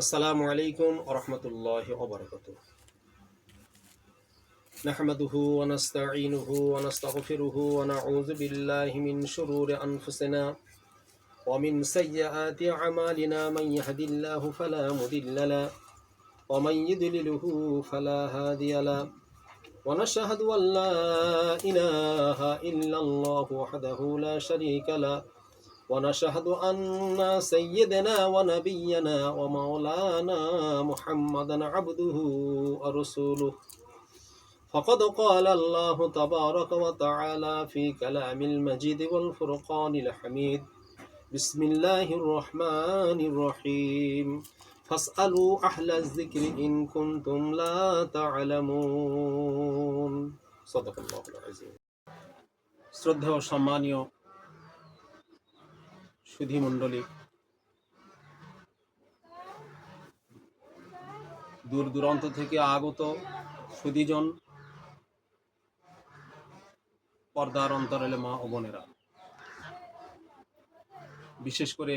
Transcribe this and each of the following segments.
আসসালামু আলাইকুম ওরহমতুল্লাহ ওবরকত نحمده ونستعينه ونستغفره ونعوذ بالله من شرور أنفسنا ومن سيئات أعمالنا من يهد الله فلا مضل له ومن يضلله فلا هادي له ونشهد أن لا إله إلا الله وحده لا شريك له ونشهد أن سيدنا ونبينا ومولانا محمدا عبده ورسوله فقد قال الله تبارك وتعالى في كلام المجيد والفرقان الحميد بسم الله الرحمن الرحيم فاسألوا أهل الذكر إن كنتم لا تعلمون صدق الله العظيم শ্রদ্ধেয় সম্মানীয় সুধী মণ্ডলী। দূর দূরান্ত থেকে আগত সুধীজন পর্দার অন্তরালে মা ও বোনেরা। বিশেষ করে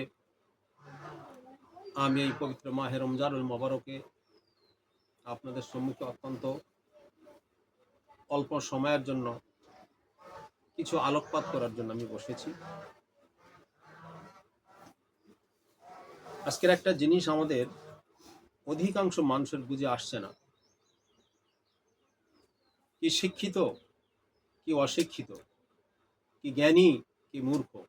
আমি এই পবিত্র মাহে রমজানুল মোবারকে আপনাদের সম্মুখে অত্যন্ত অল্প সময়ের জন্য কিছু আলোকপাত করার জন্য আমি বসেছি। আজকের একটা জিনিস আমাদের অধিকাংশ মানুষের বুঝে আসছে না। কি শিক্ষিত, কি অশিক্ষিত, কি জ্ঞানী, কি মূর্খ।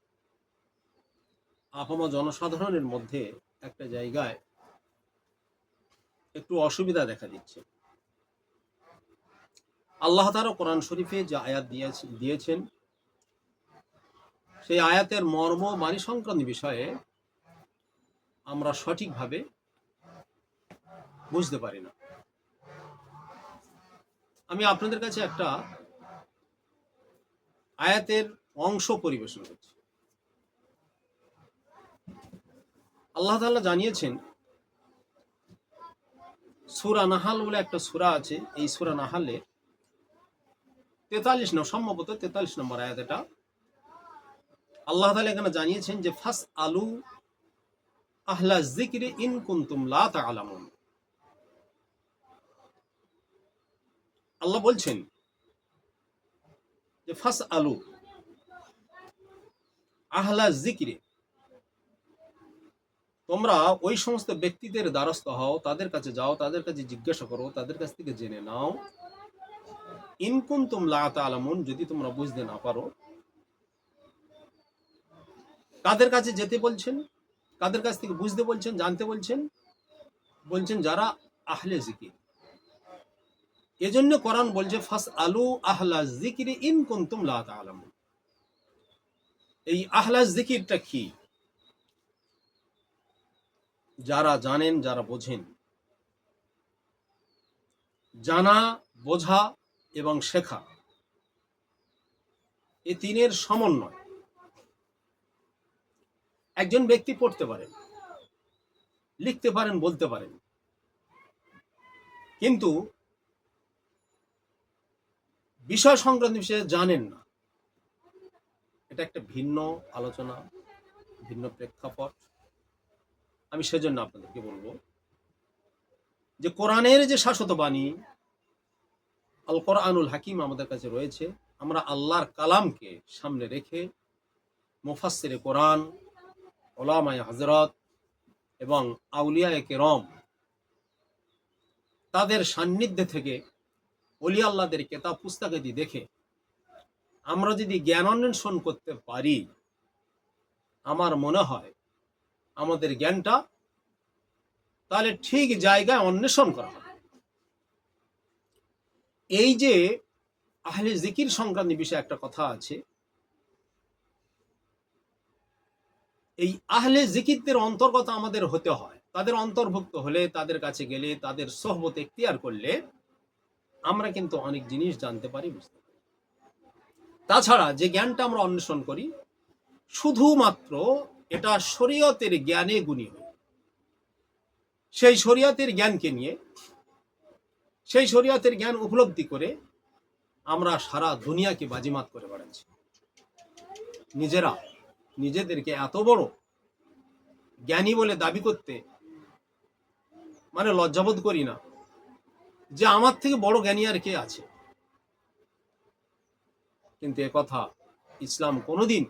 আপামা জনসাধারণের মধ্যে একটা জায়গায় একটু অসুবিধা দেখা দিচ্ছে। আল্লাহ তারা কোরআন শরীফে যে আয়াত দিয়েছে- দিয়েছেন, সেই আয়াতের মর্ম বাণী সংক্রান্ত বিষয়ে আমরা সঠিকভাবে বুঝতে পারি না। আমি আপনাদের কাছে একটা আয়াতের অংশ পরিবেশন করছি। আল্লাহ তাআলা জানিয়েছেন, সুরা নাহাল বলে একটা সুরা আছে, এই সুরা নাহালে তেতাল্লিশ নম্বর, সম্ভবত তেতাল্লিশ নম্বর আয়াত এটা। আল্লাহ তাআলা এখানে জানিয়েছেন যে ফাস আলু আহলা জিকিরে ইন কুন্তুম আল্লাহ বলছেন যে ফাস আলু আহলা জিকিরে তোমরা ওই সমস্ত ব্যক্তিদের দ্বারস্থ হও, তাদের কাছে যাও, তাদের কাছে জিজ্ঞাসা করো, তাদের কাছ থেকে জেনে নাও। ইনকুম তুম লা তাআলামুন, যদি তোমরা বুঝতে না পারো। কাদের কাছে যেতে বলছেন? কাদের কাছ থেকে বুঝতে বলছেন, জানতে বলছেন? বলছেন যারা আহলে জিকির। এজন্য কোরআন বলছে ফাস আলু আহলা জিকির ইন কুনতুম লা এই আহলা জিকিরটা কি? যারা জানেন, যারা বোঝেন। জানা, বোঝা এবং শেখা। এ তিনের সমন্বয়। একজন ব্যক্তি পড়তে পারেন, লিখতে পারেন, বলতে পারেন। কিন্তু বিষয় সংক্রান্ত বিষয়ে জানেন না। এটা একটা ভিন্ন আলোচনা, ভিন্ন প্রেক্ষাপট। আমি সেজন্য আপনাদেরকে বলব যে কোরআনের যে শাশ্বত বাণী আল কোরআনুল হাকিম আমাদের কাছে রয়েছে। আমরা আল্লাহর কালামকে সামনে রেখে মুফাসসিরে কোরআন ওলামায় হজরত এবং আউলিয়ায় কেরম তাদের সান্নিধ্যে থেকে অলি আল্লাহদের কেতাব পুস্তকাদি দেখে আমরা যদি জ্ঞান অন্বেষণ করতে পারি, আমার মনে হয় আমাদের জ্ঞানটা তাহলে ঠিক জায়গায় অন্বেষণ করা হবে। এই যে আহলে জিকির সংক্রান্ত বিষয়ে একটা কথা আছে এই আহলে জিকিরদের অন্তর্গত আমাদের হতে হয়। তাদের অন্তর্ভুক্ত হলে, তাদের কাছে গেলে, তাদের সহবত এখতিয়ার করলে আমরা কিন্তু অনেক জিনিস জানতে পারি, বুঝতে পারি। তাছাড়া যে জ্ঞানটা আমরা অন্বেষণ করি, শুধুমাত্র এটা শরীয়তের জ্ঞানে গুণী হয়। সেই শরীয়তের জ্ঞানকে নিয়ে, সেই শরীয়তের জ্ঞান উপলব্ধি করে আমরা সারা দুনিয়াকে বাজিমাত করে বেড়াচ্ছি। নিজেরা নিজেদেরকে এত বড় জ্ঞানী বলে দাবি করতে মানে লজ্জাবোধ করি না যে আমার থেকে বড় জ্ঞানী আর কে আছে। কিন্তু কথা ইসলাম কোনোদিন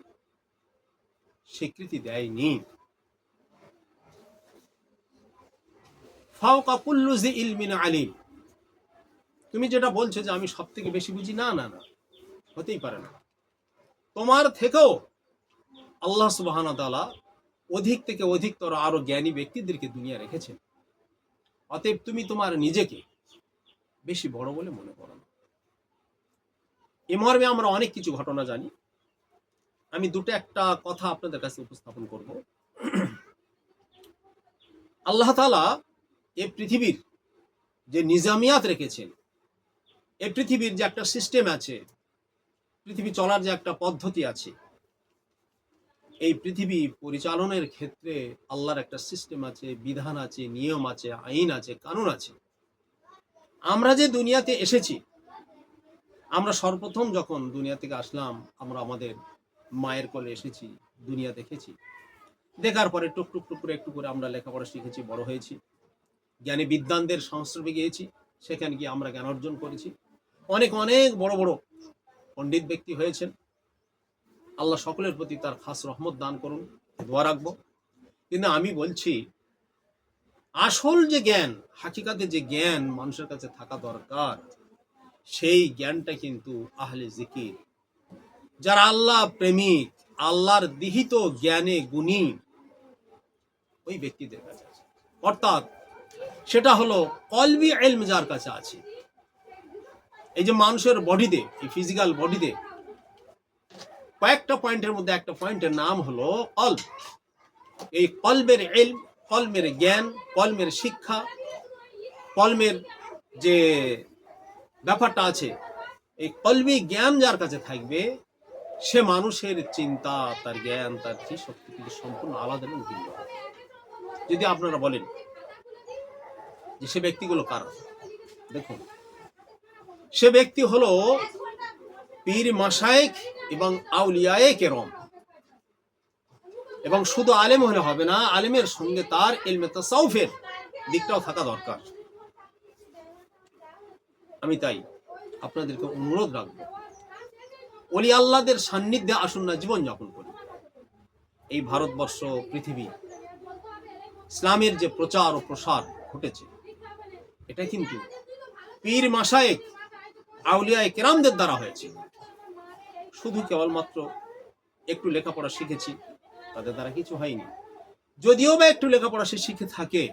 স্বীকৃতি দেয়নি। আলিম। তুমি যেটা বলছো যে আমি সব থেকে বেশি বুঝি, না না না, হতেই পারে না। তোমার থেকেও আল্লাহ সুবাহান তাআলা অধিক থেকে অধিকতর আরও জ্ঞানী ব্যক্তিদেরকে দুনিয়া রেখেছেন। অতএব তুমি তোমার নিজেকে বেশি বড় বলে মনে করো না। এ মর্মে আমরা অনেক কিছু ঘটনা জানি। আমি দুটো একটা কথা আপনাদের কাছে উপস্থাপন করব। আল্লাহ তালা এ পৃথিবীর যে নিজামিয়াত রেখেছেন, এ পৃথিবীর যে একটা সিস্টেম আছে, পৃথিবী চলার যে একটা পদ্ধতি আছে এই পৃথিবী পরিচালনের ক্ষেত্রে আল্লাহর একটা সিস্টেম আছে, বিধান আছে, নিয়ম আছে, আইন আছে, কানুন আছে। আমরা যে দুনিয়াতে এসেছি, আমরা সর্বপ্রথম যখন দুনিয়া থেকে আসলাম, আমরা আমাদের মায়ের কোলে এসেছি, দুনিয়া দেখেছি। দেখার পরে টুক টুক করে একটু করে আমরা লেখাপড়া শিখেছি, বড় হয়েছি। জ্ঞানী বিদ্বানদের সংস্রবে গিয়েছি, সেখানে গিয়ে আমরা জ্ঞান অর্জন করেছি। অনেক অনেক বড় বড় পণ্ডিত ব্যক্তি হয়েছেন। আল্লাহ সকলের প্রতি তার খাস রহমত দান করুন, দোয়া রাখব। কিন্তু আমি বলছি, আসল যে জ্ঞান, হাকিকাতে যে জ্ঞান মানুষের কাছে থাকা দরকার, সেই জ্ঞানটা কিন্তু আহলে জিকির। যারা আল্লাহ প্রেমিক, আল্লাহর দিহিত জ্ঞানে গুণী, ওই ব্যক্তিদের কাছে আছে। অর্থাৎ সেটা হলো কলবি এলম যার কাছে আছে। এই যে মানুষের বডিতে এই ফিজিক্যাল বডিতে কয়েকটা পয়েন্টের মধ্যে একটা পয়েন্টের নাম হলো কল্ব এই কলমের এল কলমের জ্ঞান কলমের শিক্ষা কলমের যে ব্যাপারটা আছে, এই কলবি জ্ঞান যার কাছে থাকবে, সে মানুষের চিন্তা, তার জ্ঞান, তার কি শক্তি কিন্তু সম্পূর্ণ আলাদা এবং ভিন্ন। যদি আপনারা বলেন যে সে ব্যক্তিগুলো কারা? দেখুন, সে ব্যক্তি হলো পীর মাসায়েক এবং আউলিয়ায়ে কেরম। এবং শুধু আলেম হলে হবে না, আলেমের সঙ্গে তার এলমে তাসাউফের দিকটাও থাকা দরকার। আমি তাই আপনাদেরকে অনুরোধ রাখব অলি আল্লাহদের সান্নিধ্যে আসুন না, জীবন যাপন করি। এই ভারতবর্ষ, পৃথিবী, ইসলামের যে প্রচার ও প্রসার ঘটেছে এটা কিন্তু পীর মাসায়েক আউলিয়ায় কেরামদের দ্বারা হয়েছে। শুধু কেবলমাত্র একটু লেখাপড়া শিখেছি তাদের দ্বারা কিছু হয়নি। যদিও বা একটু লেখাপড়া সে শিখে থাকে,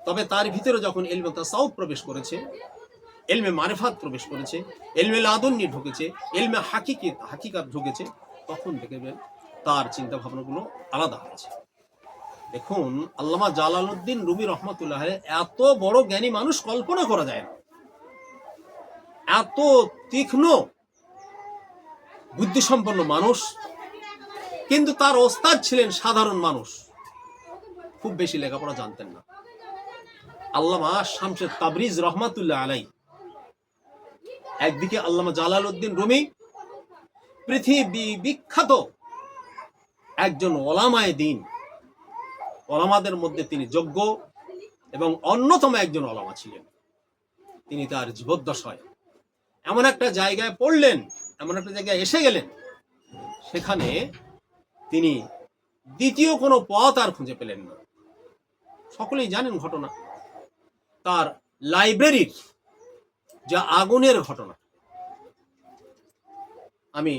তবে তার ভিতরে যখন এলমে তাসাউফ প্রবেশ করেছে, এলমে মারেফাত প্রবেশ করেছে, এলমে লাদন্নি ঢুকেছে, এলমে হাকিকি, হাকিকাত ঢুকেছে, তখন দেখবেন তার চিন্তা ভাবনাগুলো আলাদা হয়েছে। দেখুন, আল্লামা জালালউদ্দিন রুমি রহমতুল্লাহ এত বড় জ্ঞানী মানুষ কল্পনা করা যায় না। এত তীক্ষ্ণ বুদ্ধিসম্পন্ন মানুষ, কিন্তু তার ওস্তাদ ছিলেন সাধারণ মানুষ। খুব বেশি লেখাপড়া জানতেন না। আল্লামা শামশেদ তাবরিজ রহমাতুল্লাহ আলাই একদিকে আল্লামা জালাল উদ্দিন রুমি, পৃথিবী বিখ্যাত একজন ওলামায় দিন। ওলামাদের মধ্যে তিনি যোগ্য এবং অন্যতম একজন ওলামা ছিলেন। তিনি তার জীবদ্দশায় এমন একটা জায়গায় পড়লেন এমন একটা জায়গায় এসে গেলেন। সেখানে তিনি দ্বিতীয় কোনো পথ আর খুঁজে পেলেন না। সকলেই জানেন ঘটনা। তার লাইব্রেরির যা আগুনের ঘটনা। আমি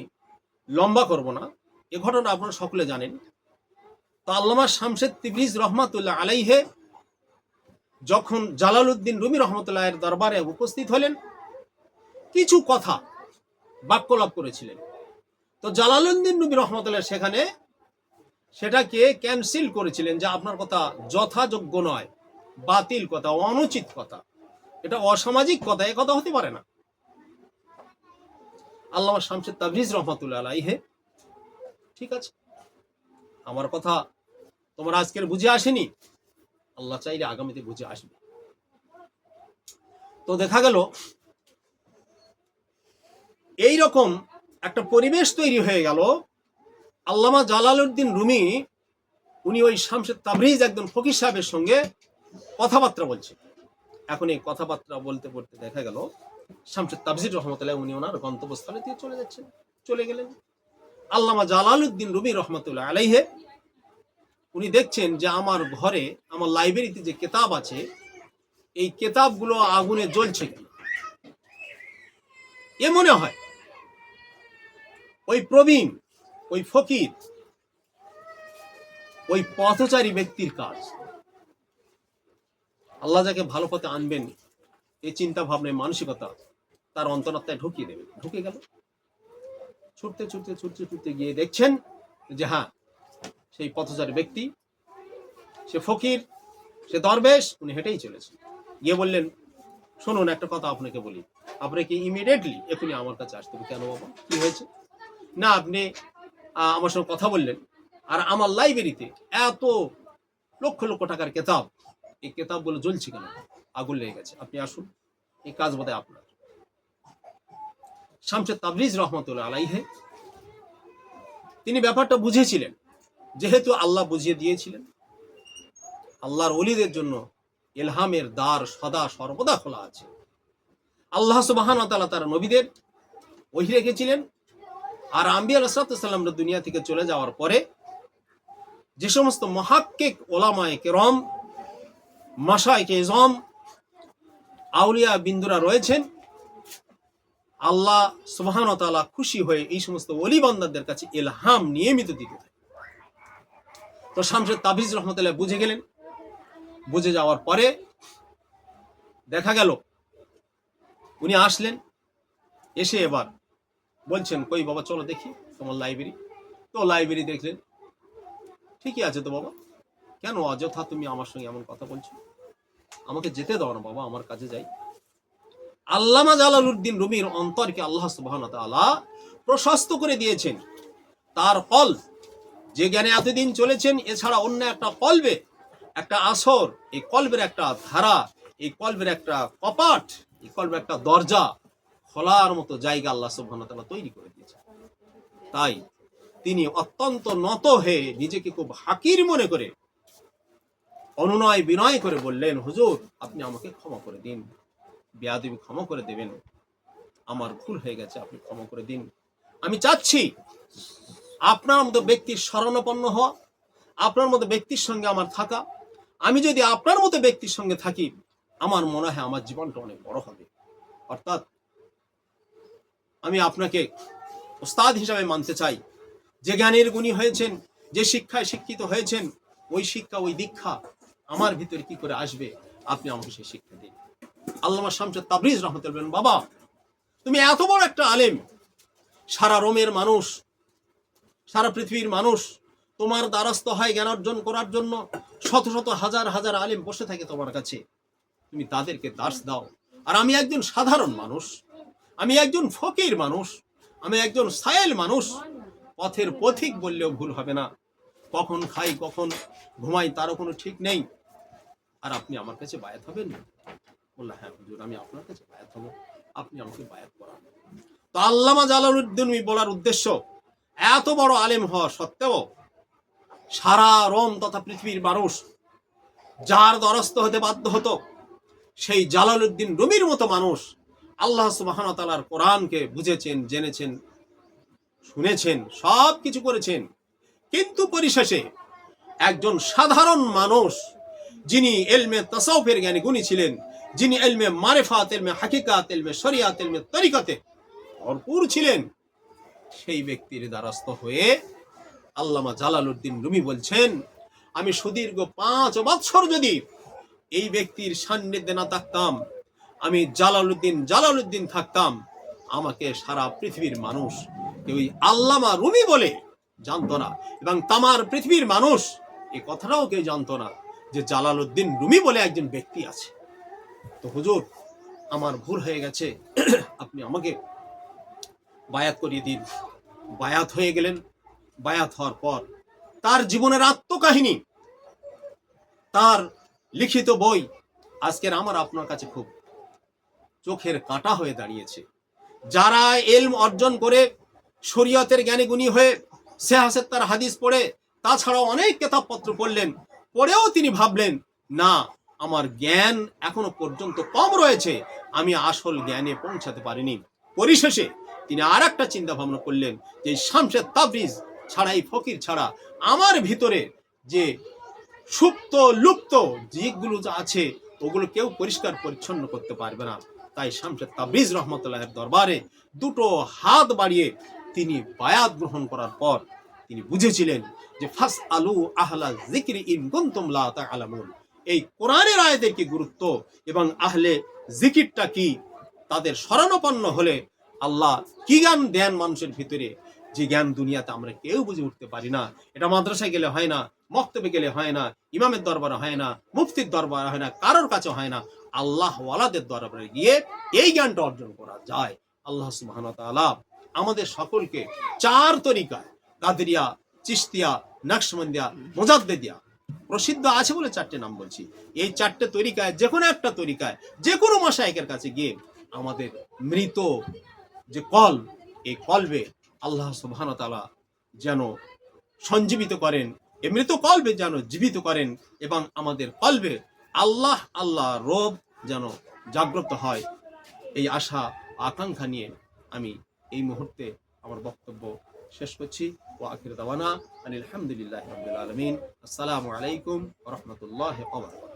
লম্বা করব না। এ ঘটনা আপনারা সকলে জানেন। তো আল্লামা শামশেদ তিবরিজ রহমাতুল্লাহ আলাইহে যখন জালালউদ্দিন রুমি রহমতুল্লাহের দরবারে উপস্থিত হলেন, কিছু কথা বাক্য লাভ করেছিলেন। তো জালালউদ্দিন রুমি রহমতুল্লাহ সেখানে সেটাকে ক্যান্সেল করেছিলেন যে আপনার কথা যথাযোগ্য নয়, বাতিল কথা, অনুচিত কথা। এটা অসামাজিক কথা, এ কথা হতে পারে না। আল্লামা শামসুদ তাবরিজ রহমাতুল্লাহ আলাইহে, ঠিক আছে? আমার কথা তোমার আজকের বুঝে আসেনি? আল্লাহ চাইলে আগামীতে বুঝে আসবে। তো দেখা গেল এই রকম একটা পরিবেশ তৈরি হয়ে গেল। আল্লামা জালালউদ্দিন রুমি, উনি ওই শামশেদ তাবরিজ একজন ফকির সাহেবের সঙ্গে কথাবার্তা বলছে। এখন এই কথাবার্তা বলতে বলতে দেখা গেল, শামসুদ তাবজির রহমতুল্লাহ উনি ওনার গন্তব্যস্থলে দিয়ে চলে যাচ্ছেন, চলে গেলেন। আল্লামা জালালউদ্দিন রুমি রহমতুল্লাহ আলাইহে, উনি দেখছেন যে আমার ঘরে, আমার লাইব্রেরিতে যে কেতাব আছে, এই কেতাবগুলো আগুনে জ্বলছে কি এ মনে হয় ওই প্রবীণ, ওই ফকির, ওই পথচারী ব্যক্তির কাজ। আল্লাহ যাকে ভালো পথে আনবেন এই চিন্তা ভাবনা এই মানসিকতা তার অন্তরাত্মায় ঢুকিয়ে দেবে ঢুকে গেল। ছুটতে ছুটতে ছুটতে ছুটতে গিয়ে দেখছেন যে হ্যাঁ সেই পথচারী ব্যক্তি, সে ফকির, সে দরবেশ, উনি হেঁটেই চলেছে গিয়ে বললেন, শুনুন, একটা কথা আপনাকে বলি। আপনাকে ইমিডিয়েটলি এখনই আমার কাছে আসতে হবে। কেন বাবা? কি হয়েছে? না আপনি আমার সঙ্গে কথা বললেন। আর আমার লাইব্রেরিতে এত লক্ষ লক্ষ টাকার কেতাব, এই কেতাবগুলো জ্বলছে কেন? আগুন লেগে গেছে। আপনি আসুন, এই কাজ বোধহয় আপনার। শামসেদ তাবরিজ রহমতুল্লাহ আলাইহে, তিনি ব্যাপারটা বুঝেছিলেন। যেহেতু আল্লাহ বুঝিয়ে দিয়েছিলেন, আল্লাহর অলিদের জন্য এলহামের দ্বার সদা সর্বদা খোলা আছে। আল্লাহ সুবাহান তার নবীদের ওহি রেখেছিলেন আর আম্বিয়া রসালামরা দুনিয়া থেকে চলে যাওয়ার পরে যে সমস্ত মহাক্কিক ওলামায় কেরম মাসায় কেজম আউলিয়া বিন্দুরা রয়েছেন, আল্লাহ সুবাহান তালা খুশি হয়ে এই সমস্ত অলি বান্দাদের কাছে এলহাম নিয়মিত দিতে থাকে। তো শামসেদ তাবিজ রহমতুল্লাহ বুঝে গেলেন। বুঝে যাওয়ার পরে দেখা গেল, উনি আসলেন, এসে এবার বলছেন, কই বাবা, চলো দেখি তোমার লাইব্রেরি তো লাইব্রেরি দেখলেন। ঠিকই আছে তো বাবা। কেন অযথা তুমি আমার সঙ্গে এমন কথা বলছো? আমাকে যেতে দাও না বাবা, আমার কাছে যাই। আল্লামা জালালউদ্দিন রুমির অন্তরকে আল্লাহ সুবহান তাআলা প্রশস্ত করে দিয়েছেন। তার ফল, যে জ্ঞানে এতদিন চলেছেন, এছাড়া অন্য একটা কলবে একটা আসর, এই কলবের একটা ধারা, এই কলবের একটা কপাট, এই কলবের একটা দরজা খোলার মতো জায়গা আল্লাহ সুবহান তৈরি করে দিয়েছেন। তাই তিনি অত্যন্ত নত হয়ে নিজেকে খুব হাকির মনে করে অনুনয় বিনয় করে বললেন, হুজুর, আপনি আমাকে ক্ষমা করে দিন। বেয়াদবি ক্ষমা করে দেবেন। আমার ভুল হয়ে গেছে, আপনি ক্ষমা করে দিন। আমি চাচ্ছি আপনার মতো ব্যক্তির শরণাপন্ন হওয়া, আপনার মতো ব্যক্তির সঙ্গে আমার থাকা। আমি যদি আপনার মতো ব্যক্তির সঙ্গে থাকি, আমার মনে হয় আমার জীবনটা অনেক বড় হবে। অর্থাৎ আমি আপনাকে ওস্তাদ হিসাবে মানতে চাই। যে জ্ঞানের গুণী হয়েছেন যে শিক্ষায় শিক্ষিত হয়েছেন ওই শিক্ষা ওই দীক্ষা আমার ভিতরে কি করে আসবে? আপনি আমাকে সেই শিক্ষা দিন। আল্লামা শামসুদ তাবরিজ রহমতুল্লাহ বলেন, বাবা তুমি এত বড় একটা আলেম সারা রোমের মানুষ সারা পৃথিবীর মানুষ তোমার দ্বারস্থ হয় জ্ঞান অর্জন করার জন্য শত শত হাজার হাজার আলেম বসে থাকে তোমার কাছে। তুমি তাদেরকে দাস দাও। আর আমি একজন সাধারণ মানুষ আমি একজন ফকির মানুষ, আমি একজন সায়েল মানুষ। পথের পথিক বললেও ভুল হবে না। কখন খাই, কখন ঘুমাই, তারও কোনো ঠিক নেই। আর আপনি আমার কাছে বায়াত হবেন না? বললাম হ্যাঁ হুজুর, আমি আপনার কাছে বায়াত হব। আপনি আমাকে বায়াত করান। তো আল্লামা জালালউদ্দিন বলার উদ্দেশ্য, এত বড় আলেম হওয়া সত্ত্বেও সারা রোম তথা পৃথিবীর মানুষ যার দ্বারস্থ হতে বাধ্য হতো, সেই জালালউদ্দিন রুমির মতো মানুষ আল্লাহ সুবাহন তালার কোরআনকে বুঝেছেন, জেনেছেন, শুনেছেন, সব কিছু করেছেন। কিন্তু পরিশেষে একজন সাধারণ মানুষ যিনি এলমে তসাউফের জ্ঞানী গুণী ছিলেন, যিনি এলমে মারেফাত এলমে হাকিকাত এলমে শরিয়াত এলমে তরিকাতে ভরপুর ছিলেন, সেই ব্যক্তির দ্বারস্থ হয়ে আল্লামা জালালউদ্দিন রুমি বলছেন, আমি সুদীর্ঘ পাঁচ বৎসর যদি এই ব্যক্তির সান্নিধ্যে না থাকতাম আমি জালালউদ্দিন জালালউদ্দিন থাকতাম। আমাকে সারা পৃথিবীর মানুষ কেউ আল্লামা রুমি বলে জানতো না। এবং তামার পৃথিবীর মানুষ, এ কথাটাও কেউ জানতো না যে জালালউদ্দিন রুমি বলে একজন ব্যক্তি আছে। তো হুজুর, আমার ভুল হয়ে গেছে। আপনি আমাকে বায়াত করিয়ে দিন। বায়াত হয়ে গেলেন। বায়াত হওয়ার পর তার জীবনের আত্মকাহিনী, তার লিখিত বই, আজকের আমার আপনার কাছে খুব চোখের কাঁটা হয়ে দাঁড়িয়েছে। যারা এলম অর্জন করে শরীয়তের জ্ঞানী গুণী হয়ে সেহাসের তার হাদিস পড়ে, তাছাড়াও অনেক কেতাবপত্র পড়লেন, পড়েও তিনি ভাবলেন, না, আমার জ্ঞান এখনও পর্যন্ত কম রয়েছে, আমি আসল জ্ঞানে পৌঁছাতে পারিনি। পরিশেষে তিনি আর একটা চিন্তা ভাবনা করলেন যে শামশেদ তাবরিজ ছাড়া, এই ফকির ছাড়া আমার ভিতরে যে সুপ্ত লুপ্ত দিকগুলো যা আছে, ওগুলো কেউ পরিষ্কার পরিচ্ছন্ন করতে পারবে না। তাই শামশেদ তাবরিজ রহমতুল্লাহের দরবারে দুটো হাত বাড়িয়ে তিনি বায়াত গ্রহণ করার পর তিনি বুঝেছিলেন যে ফাস আলু আহলা জিক্রি ইন কুনতুম লা তা'লামুন এই কোরআনের আয়াতের কি গুরুত্ব এবং আহলে জিকিরটা কি? তাদের শরণাপন্ন হলে আল্লাহ কি জ্ঞান দেন মানুষের ভিতরে? যে জ্ঞান দুনিয়াতে আমরা কেউ বুঝে উঠতে পারি না। এটা মাদ্রাসায় গেলে হয় না, মক্তবে গেলে হয় না, ইমামের দরবারে হয় না, মুফতির দরবারে হয় না, কারোর কাছে হয় না। আল্লাহ ওয়ালাদের দরবারে গিয়ে এই জ্ঞানটা অর্জন করা যায়। আল্লাহ সুবহান তাআলা আমাদের সকলকে চার তরিকায় কাদেরিয়া চিস্তিয়া নকশবন্দিয়া, মোজাদ্দেদিয়া প্রসিদ্ধ আছে বলে চারটে নাম বলছি। এই চারটে তরিকায় যে কোনো একটা তরিকায় যে কোনো মশাইকের কাছে গিয়ে আমাদের মৃত যে কল, এই কলবে আল্লাহ সুবহান তাআলা যেন সঞ্জীবিত করেন এ মৃত কলবে যেন জীবিত করেন এবং আমাদের কলবে আল্লাহ আল্লাহ রব যেন জাগ্রত হয়। এই আশা, আকাঙ্ক্ষা নিয়ে আমি এই মুহূর্তে আমার বক্তব্য শেষ করছি। ও আখির দাওয়ানা আলহামদুলিল্লাহ আলমিন। আসসালামু আলাইকুম রহমতুল্লাহ বারাকাতুহু।